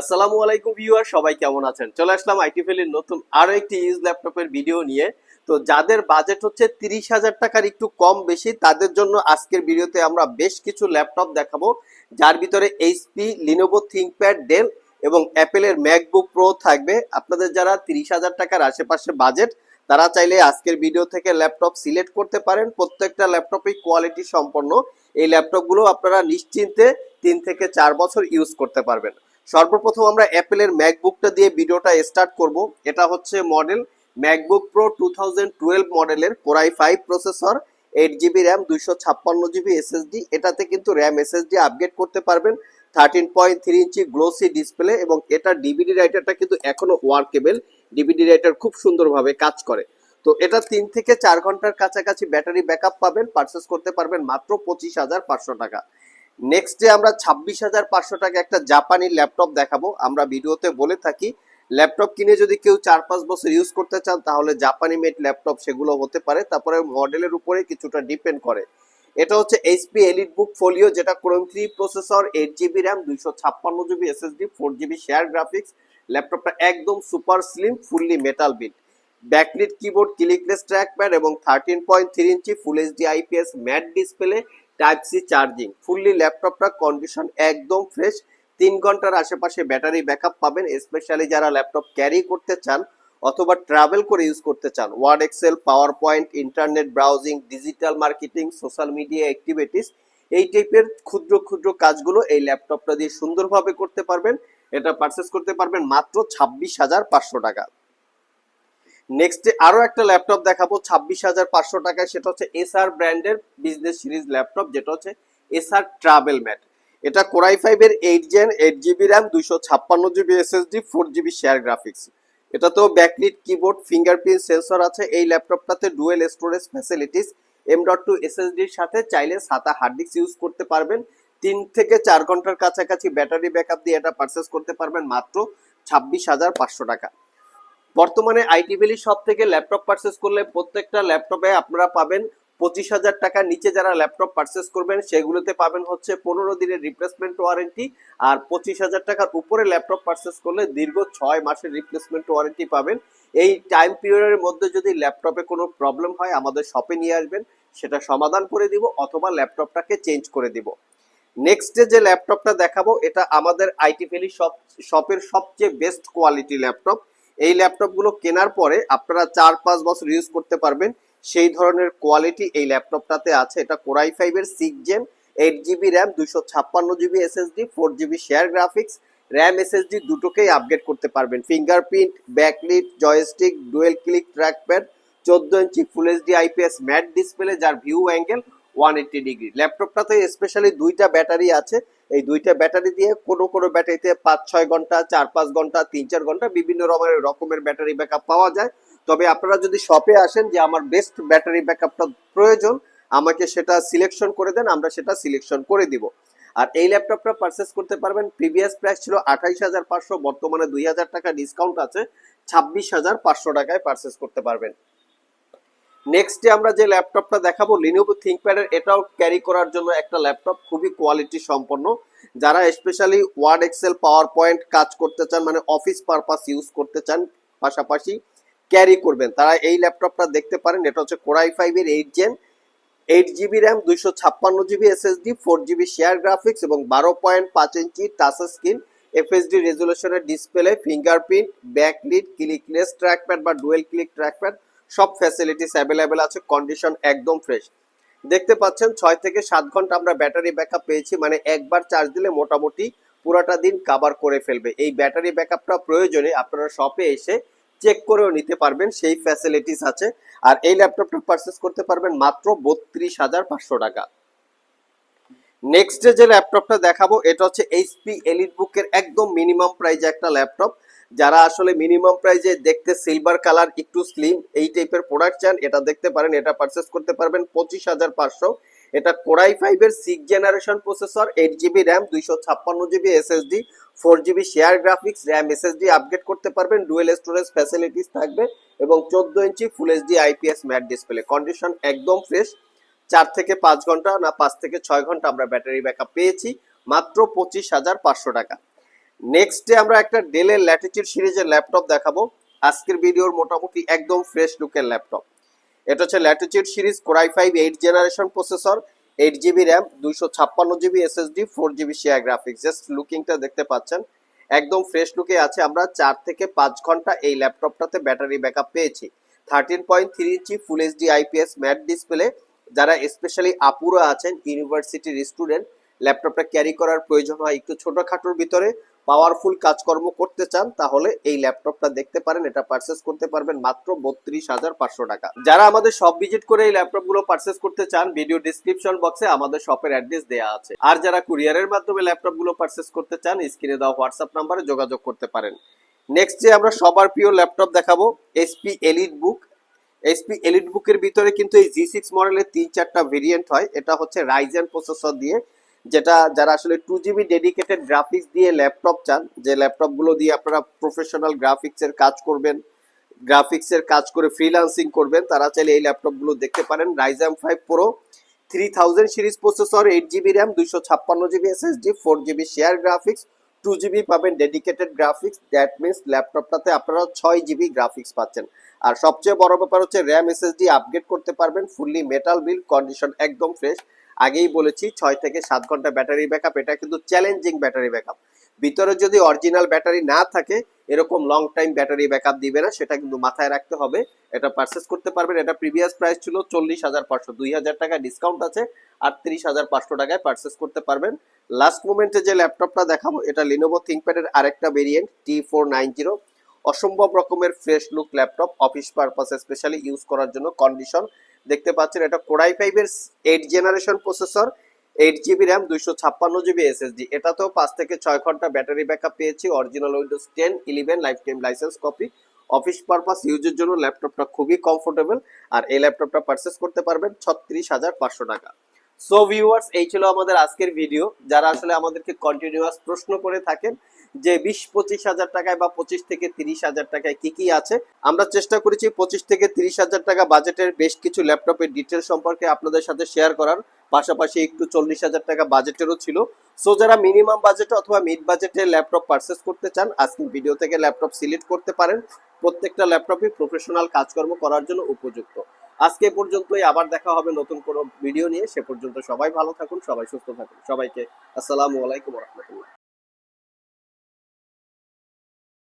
আসসালামু আলাইকুম ভিউয়ার, সবাই কেমন আছেন? চলে আসলাম আইটি ফেলির নতুন আরও একটি ইউজ ল্যাপটপের ভিডিও নিয়ে। তো যাদের বাজেট হচ্ছে তিরিশ হাজার টাকার একটু কম বেশি, তাদের জন্য আজকের ভিডিওতে আমরা বেশ কিছু ল্যাপটপ দেখাবো। যার ভিতরে এইচপি লিনোভো থিঙ্কপ্যাড ডেল এবং অ্যাপেলের ম্যাকবুক প্রো থাকবে। আপনাদের যারা তিরিশ হাজার টাকার আশেপাশে বাজেট তারা চাইলে আজকের ভিডিও থেকে ল্যাপটপ সিলেক্ট করতে পারেন। প্রত্যেকটা ল্যাপটপই কোয়ালিটি সম্পন্ন। এই ল্যাপটপগুলো আপনারা নিশ্চিন্তে তিন থেকে চার বছর ইউজ করতে পারবেন। সর্বপ্রথম আমরা অ্যাপেলের ম্যাকবুকটা দিয়ে ভিডিওটা স্টার্ট করব। এটা হচ্ছে model MacBook Pro two thousand twelve মডেলের core i five processor eight GB RAM দুইশো ছাপ্পান্ন জিবি এসএসডি এটাতে কিন্তু র্যাম এসএসডি আপগ্রেড করতে পারবেন thirteen point three inch glossy display এবং এটা ডিভিডি রাইটারটা কিন্তু এখনও ওয়ার্কেবল ডিভিডি রাইটার খুব সুন্দরভাবে কাজ করে। তো এটা তিন থেকে চার ঘণ্টার কাছাকাছি ব্যাটারি ব্যাকআপ পাবেন পারচেস করতে পারবেন মাত্র পঁচিশ হাজার পাঁচশো টাকা। নেক্সট ডে আমরা ছাব্বিশ হাজার পাঁচশো টাকা একটা জাপানি ল্যাপটপ দেখাবো, আমরা ভিডিওতে বলে থাকি ল্যাপটপ কিনে যদি কেউ চার পাঁচ বছর ইউজ করতে চান, তাহলে জাপানি মেড ল্যাপটপ সেগুলো হতে পারে, তারপরে মডেলের উপরে কিছুটা ডিপেন্ড করে। এটা হচ্ছে এইচপি এলিট বুক ফোলিও যেটা chrome three processor eight GB RAM দুইশো ছাপ্পান্ন GB SSD four GB share graphics ল্যাপটপটা একদম super slim fully metal built backlit keyboard clickless trackpad এবং thirteen point three inch full HD IPS matte display type C charging fully ল্যাপটপটার condition একদম fresh তিন ঘণ্টার আশেপাশে battery backup পাবেন specially যারা laptop carry করতে চান অথবা ট্রাভেল করে ইউজ করতে চান। Word Excel PowerPoint internet browsing digital marketing social media activities এই টাইপের ক্ষুদ্র ক্ষুদ্র কাজগুলো এই ল্যাপটপটা দিয়ে সুন্দরভাবে করতে পারবেন। এটা পারচেস করতে পারবেন মাত্র ছাব্বিশ হাজার পাঁচশো টাকা। নেক্সট আরও একটা ল্যাপটপ দেখাবো, ছাব্বিশ হাজার পাঁচশো টাকায়। সেটা হচ্ছে এসআর ব্র্যান্ডের বিজনেস সিরিজ ল্যাপটপ যেটা হচ্ছে এসআর ট্রাভেল ম্যাট এটা কোরাই ফাইভ এর eight gen eight GB RAM দুইশো ছাপ্পান্ন GB SSD four GB share graphics এটা তো ব্যাকলিট কিবোর্ড ফিঙ্গারপ্রিন্ট সেন্সর আছে। এই ল্যাপটপটাতে dual storage facilities M dot two এসএসডির সাথে চাইলে সাতা হার্ড ডিস্ক ইউজ করতে পারবেন। তিন থেকে চার ঘণ্টার কাছাকাছি ব্যাটারি ব্যাকআপ দিয়ে এটা পারচেস করতে পারবেন মাত্র ছাব্বিশ হাজার পাঁচশো টাকা। বর্তমানে আইটি ভ্যালি সব থেকে ল্যাপটপ পারচেস করলে প্রত্যেকটা ল্যাপটপে আপনারা পাবেন পঁচিশ হাজার টাকার নিচে যারা ল্যাপটপ পারচেস করবেন, সেগুলোতে পাবেন হচ্ছে পনেরো দিনের রিপ্লেসমেন্ট ওয়ারেন্টি আর পঁচিশ হাজার টাকার উপরে ল্যাপটপ পারচেস করলে দীর্ঘ ছয় মাসের রিপ্লেসমেন্ট ওয়ারেন্টি পাবেন। এই টাইম পিরিয়ডের মধ্যে যদি ল্যাপটপে কোনো প্রবলেম হয়, আমাদের শপে নিয়ে আসবেন, সেটা সমাধান করে দিব অথবা ল্যাপটপটাকে চেঞ্জ করে দিব। নেক্সট যে ল্যাপটপটা দেখাবো, এটা আমাদের আইটি ভ্যালি শপ শপের সবচেয়ে বেস্ট কোয়ালিটি ল্যাপটপ এই ল্যাপটপগুলো কেনার পরে আপনারা চার পাঁচ বছর ইউজ করতে পারবেন। সেই ধরনের কোয়ালিটি এই ল্যাপটপটাতে আছে। এটা কোরাই ফাইভের six gen eight GB RAM দুশো ছাপ্পান্ন GB SSD four GB share graphics RAM SSD দুটোকেই আপগ্রেড করতে পারবেন। Fingerprint backlit joystick dual click trackpad চোদ্দ inch full HD IPS matte display যার view angle one eighty degree ল্যাপটপটাতে specially দুইটা battery আছে। এই দুইটা ব্যাটারি দিয়ে কোনো কোনো ব্যাটারিতে পাঁচ, ছয় ঘণ্টা, চার, পাঁচ ঘণ্টা, তিন, চার ঘণ্টা বিভিন্ন রকমের রকমের ব্যাটারি ব্যাকআপ পাওয়া যায়। তবে আপনারা যদি শপে আসেন যে আমার বেস্ট ব্যাটারি ব্যাকআপটা প্রয়োজন, আমাকে সেটা সিলেকশন করে দেন, আমরা সেটা সিলেকশন করে দিব। আর এই ল্যাপটপটা পারচেস করতে পারবেন প্রিভিয়াস প্রাইস ছিল আঠাইশ হাজার পাঁচশো, বর্তমানে দুই হাজার টাকা ডিসকাউন্ট আছে, ছাব্বিশ হাজার পাঁচশো টাকায় পারচেস করতে পারবেন। নেক্সট ডে আমরা যে ল্যাপটপটা দেখাবো লিনোভো থিঙ্কপ্যাডের এটাও ক্যারি করার জন্য একটা ল্যাপটপ খুবই কোয়ালিটি সম্পন্ন। যারা specially Word Excel PowerPoint কাজ করতে চান মানে অফিস পারপাস ইউজ করতে চান, পাশাপাশি ক্যারি করবেন। তারা এই ল্যাপটপটা দেখতে পারেন, এটা হচ্ছে কোরাই ফাইভের eight gen eight GB RAM দুইশো ছাপ্পান্ন GB SSD four GB share graphics এবং বারো পয়েন্ট পাঁচ inch touch screen FSD রেজুলেশনের display fingerprint backlit clickless trackpad বা ডুয়েল ক্লিক ট্র্যাকপ্যাড সব ফ্যাসিলিটিস অ্যাভেলেবেল আছে কন্ডিশন একদম ফ্রেশ দেখতে পাচ্ছেন, ছয় থেকে সাত ঘণ্টা আমরা ব্যাটারি ব্যাকআপ পেয়েছি মানে একবার চার্জ দিলে মোটামুটি পুরাটা দিন কাভার করে ফেলবে। এই ব্যাটারি ব্যাকআপটা প্রয়োজনে আপনারা শপে এসে চেক করেও নিতে পারবেন, সেই ফ্যাসিলিটিস আছে। আর এই ল্যাপটপটা পারচেস করতে পারবেন মাত্র বত্রিশ হাজার পাঁচশো টাকা। নেক্সট যে ল্যাপটপটা দেখাবো, এটা হচ্ছে এইচপি এলিট বুকের একদম মিনিমাম প্রাইজে একটা ল্যাপটপ যারা আসলে মিনিমাম প্রাইজে দেখতে সিলভার কালার একটু স্লিম এই টাইপের প্রোডাক্ট চান, এটা দেখতে পারেন, এটা পারচেস করতে পারবেন পঁচিশ হাজার পাঁচশো। এটা কোরাই ফাইভের six generation processor eight GB RAM দুইশো ছাপ্পান্ন GB SSD four GB share graphics RAM SSD upgrade করতে পারবেন ডুয়েল স্টোরেজ ফ্যাসিলিটিস থাকবে এবং চোদ্দ inch full HD IPS matte display condition একদম ফ্রেশ চার থেকে পাঁচ ঘণ্টা না, পাঁচ থেকে ছয় ঘণ্টা আমরা ব্যাটারি ব্যাকআপ পেয়েছি, মাত্র পঁচিশ হাজার পাঁচশো টাকা। নেক্সটে আমরা একটা ডেলের ল্যাটিচিউড সিরিজের ল্যাপটপ দেখাবো। আজকের ভিডিওর মোটামুটি একদম ফ্রেশ লুকের ল্যাপটপ এটা হচ্ছে Latitude series core i five eight generation processor eight GB RAM দুইশো ছাপ্পান্ন GB SSD four GB share graphics just লুকিংটা দেখতে পাচ্ছেন। একদম ফ্রেশ লুকে আছে আমরা চার থেকে পাঁচ ঘণ্টা এই ল্যাপটপটাতে ব্যাটারি ব্যাকআপ পেয়েছি। Thirteen point three inch full HD IPS matte display যারা স্পেশালি আপুরা আছেন ইউনিভার্সিটির স্টুডেন্ট ল্যাপটপটা ক্যারি করার প্রয়োজন হয় একটু ছোটখাটোর ভিতরে। পাওয়ারফুল কাজকর্ম করতে চান, তাহলে এই ল্যাপটপটা দেখতে পারেন, এটা পারচেস করতে পারবেন মাত্র বত্রিশ হাজার পাঁচশো টাকা। যারা আমাদের সব ভিজিট করে এই ল্যাপটপগুলো পারচেস করতে চান ভিডিও ডিসক্রিপশন বক্সে আমাদের শপের অ্যাড্রেস দেওয়া আছে। আর যারা কুরিয়ারের মাধ্যমে ল্যাপটপগুলো পারচেস করতে চান স্ক্রিনে দেওয়া হোয়াটসঅ্যাপ নাম্বারে যোগাযোগ করতে পারেন। নেক্সট যে আমরা সবার প্রিয় ল্যাপটপ দেখাবো এসপি এলিট বুক এসপি এলিট বুকের ভিতরে কিন্তু এই জি সিক্স মডেলের তিন চারটা ভেরিয়েন্ট হয়। এটা হচ্ছে রাইজেন প্রসেসর দিয়ে যেটা যারা আসলে টু জিবি ডেডিকেটেড গ্রাফিক্স দিয়ে ল্যাপটপ চান, যে ল্যাপটপগুলো দিয়ে আপনারা প্রফেশনাল গ্রাফিক্স এর কাজ করবেন গ্রাফিক্স এর কাজ করে ফ্রিল্যান্সিং করবেন, তারা চাইলে এই ল্যাপটপগুলো দেখতে পারেন। Ryzen five pro three thousand series processor eight GB RAM দুইশো ছাপ্পান্ন GB SSD four GB share graphics two GB পাবেন ডেডিকেটেড গ্রাফিক্স দ্যাট মিনস ল্যাপটপটাতে আপনারা ছয় জিবি গ্রাফিক্স পাচ্ছেন। আর সবচেয়ে বড় ব্যাপার হচ্ছে র্যাম এসএসডি আপগ্রেড করতে পারবেন ফুললি মেটাল বিল কন্ডিশন একদম ফ্রেশ আগেই বলেছি, ছয় থেকে সাত ঘণ্টা ব্যাটারি ব্যাকআপ এটা কিন্তু চ্যালেঞ্জিং ব্যাটারি ব্যাকআপ ভিতরে যদি অরিজিনাল ব্যাটারি না থাকে, এরকম লং টাইম ব্যাটারি ব্যাকআপ দিবে না, সেটা কিন্তু মাথায় রাখতে হবে। এটা পারচেস করতে পারবেন। এটা প্রিভিয়াস প্রাইস ছিল চল্লিশ হাজার পাঁচশো। দুই হাজার টাকা ডিসকাউন্ট আছে আর আটত্রিশ হাজার পাঁচশো টাকায় পারচেস করতে পারবেন। লাস্ট মোমেন্টে যে ল্যাপটপটা দেখাবো, এটা লিনোভো থিঙ্কপ্যাডের আরেকটা variant T four nine zero অসম্ভব রকমের ফ্রেশ লুক ল্যাপটপ অফিস পারপাসে স্পেশালি ইউজ করার জন্য কন্ডিশন দেখতে পাচ্ছেন এটা কোরাই ফাইভের eight generation processor eight GB RAM দুইশো ছাপ্পান্ন জিবি এসএসডি এটাতেও পাঁচ থেকে ছয় ঘণ্টা ব্যাটারি ব্যাকআপ পেয়েছি original Windows ten eleven lifetime license copy office purpose ইউজের জন্য ল্যাপটপটা খুবই কমফোর্টেবল আর এই ল্যাপটপটা পারচেস করতে পারবেন ছত্রিশ হাজার পাঁচশো টাকা। সো ভিউয়ার্স এই ছিল আমাদের আজকের ভিডিও যারা আসলে আমাদেরকে কন্টিনিউয়াস প্রশ্ন করে থাকেন যে বিশ, পঁচিশ হাজার টাকায় বা পঁচিশ থেকে তিরিশ হাজার টাকায় কি কি আছে? আমরা চেষ্টা করেছি পঁচিশ থেকে তিরিশ হাজার টাকা বাজেটের বেশ কিছু ল্যাপটপের ডিটেল সম্পর্কে আপনাদের সাথে শেয়ার করার। পাশাপাশি একটু চল্লিশ হাজার টাকা বাজেটেরও ছিল। সো যারা মিনিমাম বাজেট অথবা মিড বাজেটের ল্যাপটপ পারচেস করতে চান আজকে ভিডিও থেকে ল্যাপটপ সিলেক্ট করতে পারেন। প্রত্যেকটা ল্যাপটপই প্রফেশনাল কাজকর্ম করার জন্য উপযুক্ত। আজকে পর্যন্তই, আবার দেখা হবে নতুন কোনো ভিডিও নিয়ে। সে পর্যন্ত সবাই ভালো থাকুন, সবাই সুস্থ থাকুন। সবাইকে আসসালামু আলাইকুম রহমতুল্লাহ।